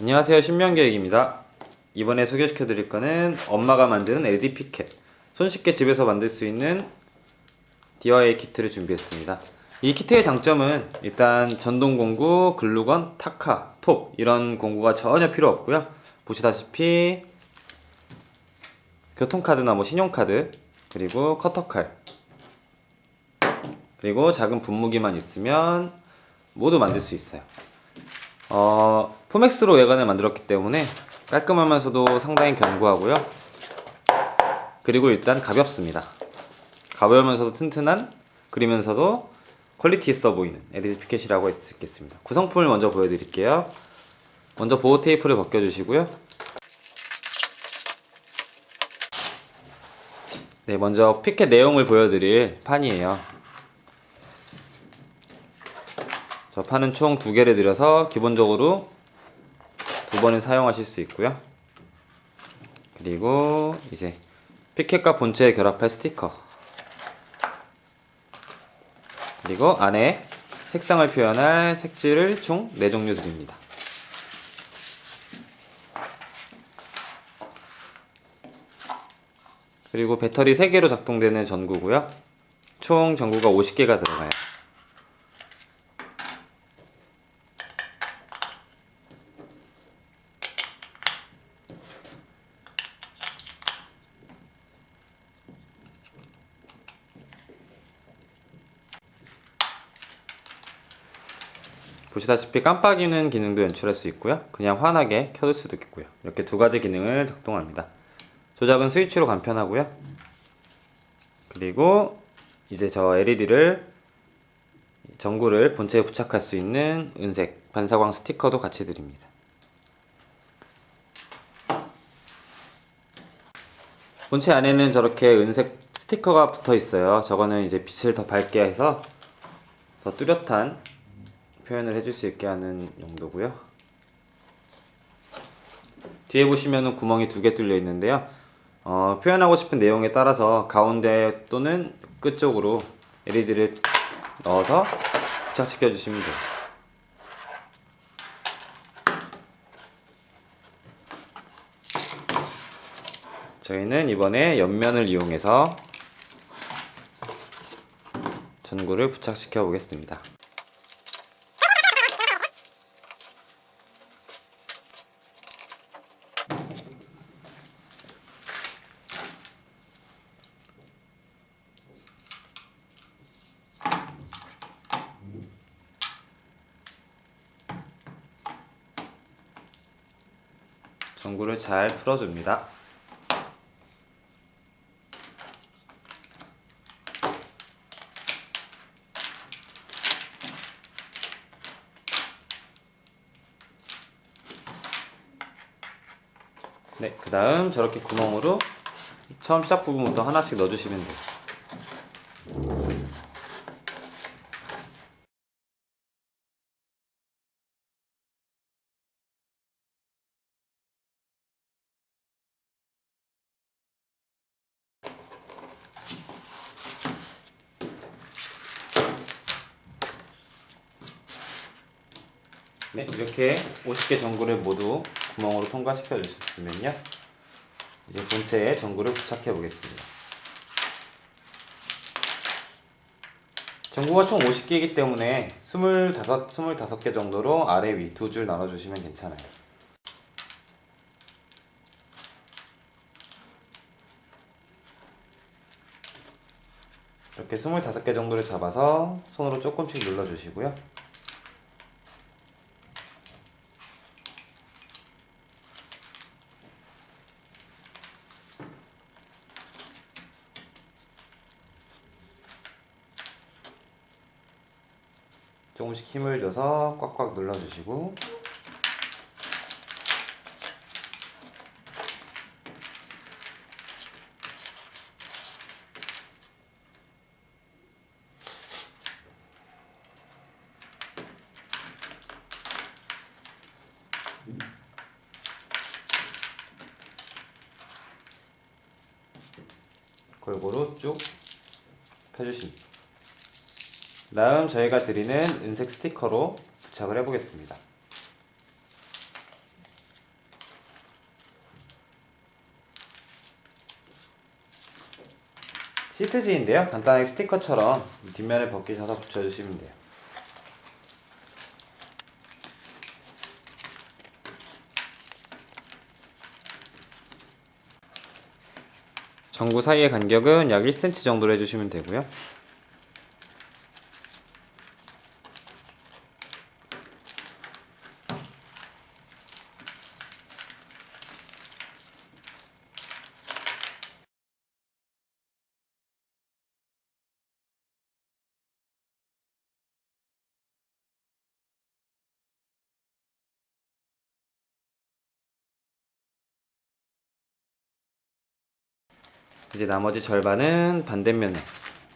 안녕하세요. 신명계획입니다. 이번에 소개시켜 드릴 거는 엄마가 만드는 피켓 손쉽게 집에서 만들 수 있는 DIY 키트를 준비했습니다. 이 키트의 장점은 일단 전동 공구, 글루건, 타카, 톱 이런 공구가 전혀 필요 없고요. 보시다시피 교통카드나 뭐 신용카드 그리고 커터칼 그리고 작은 분무기만 있으면 모두 만들 수 있어요 어, 포맥스로 외관을 만들었기 때문에 깔끔하면서도 상당히 견고하고요. 그리고 일단 가볍습니다. 가벼우면서도 튼튼한, 그리면서도 퀄리티 있어 보이는 LED 피켓이라고 할 수 있겠습니다. 구성품을 먼저 보여드릴게요. 먼저 보호 테이프를 벗겨주시고요. 네, 먼저 피켓 내용을 보여드릴 판이에요. 저 판은 총 두 개를 들여서 기본적으로 두 번은 사용하실 수 있고요. 그리고 이제 피켓과 본체에 결합할 스티커. 그리고 안에 색상을 표현할 색지를 총 4종류 드립니다. 그리고 배터리 3개로 작동되는 전구고요. 총 전구가 50개가 들어가요. 보시다시피 깜빡이는 기능도 연출할 수 있고요. 그냥 환하게 켜둘 수도 있고요. 이렇게 두 가지 기능을 작동합니다. 조작은 스위치로 간편하고요. 그리고 이제 저 LED를 전구를 본체에 부착할 수 있는 은색 반사광 스티커도 같이 드립니다. 본체 안에는 저렇게 은색 스티커가 붙어 있어요. 저거는 이제 빛을 더 밝게 해서 더 뚜렷한 표현을 해줄 수 있게 하는 용도고요. 뒤에 보시면은 구멍이 두 개 뚫려 있는데요. 어, 표현하고 싶은 내용에 따라서 가운데 또는 끝쪽으로 LED를 넣어서 부착시켜 주시면 돼요. 저희는 이번에 옆면을 이용해서 전구를 부착시켜 보겠습니다. 전구를 잘 풀어줍니다. 네, 그 다음 저렇게 구멍으로 처음 시작 부분부터 하나씩 넣어주시면 돼요. 네, 이렇게 50개 전구를 모두 구멍으로 통과시켜 주셨으면요. 이제 본체에 전구를 부착해 보겠습니다. 전구가 총 50개이기 때문에 25, 25개 정도로 아래 위 두 줄 나눠 주시면 괜찮아요. 이렇게 25개 정도를 잡아서 손으로 조금씩 눌러 주시고요. 조금씩 힘을 줘서 꽉꽉 눌러주시고 골고루 쭉 펴주십니다. 다음 저희가 드리는 은색 스티커로 부착을 해보겠습니다. 시트지인데요. 간단하게 스티커처럼 뒷면을 벗기셔서 붙여주시면 돼요. 전구 사이의 간격은 약 1cm 정도로 해주시면 되고요. 이제 나머지 절반은 반대면에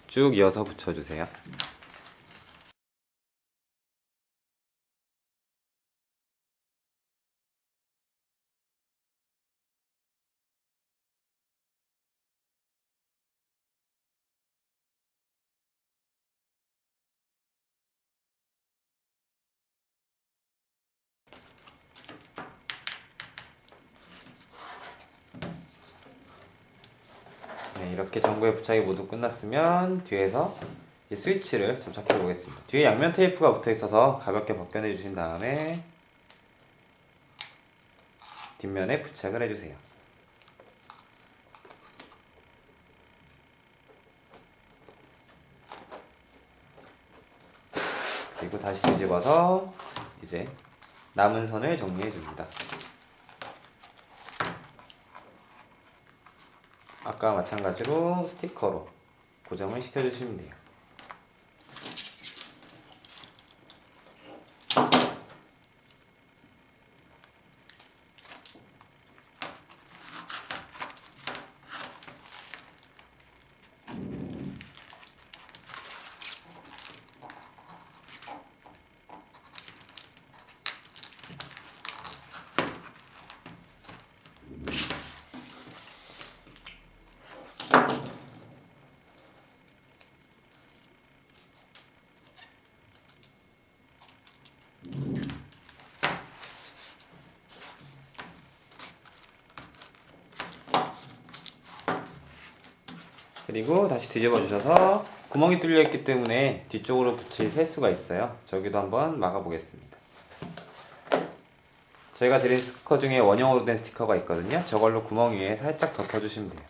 쭉 이어서 붙여주세요. 이렇게 전구의 부착이 모두 끝났으면 뒤에서 이 스위치를 장착해 보겠습니다. 뒤에 양면 테이프가 붙어 있어서 가볍게 벗겨내 주신 다음에 뒷면에 부착을 해주세요. 그리고 다시 뒤집어서 이제 남은 선을 정리해 줍니다. 아까 마찬가지로 스티커로 고정을 시켜주시면 돼요. 그리고 다시 뒤집어 주셔서 구멍이 뚫려 있기 때문에 뒤쪽으로 붙일 셀수가 있어요. 저기도 한번 막아 보겠습니다. 저희가 드린 스티커 중에 원형으로 된 스티커가 있거든요. 저걸로 구멍 위에 살짝 덮어 주시면 돼요.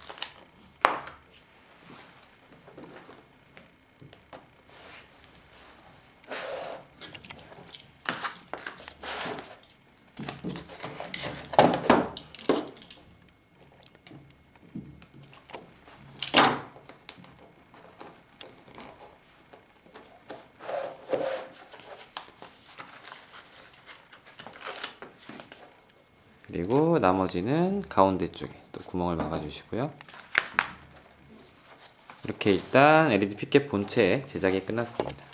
그리고 나머지는 가운데 쪽에 또 구멍을 막아 주시고요. 이렇게 일단 LED 피켓 본체 제작이 끝났습니다.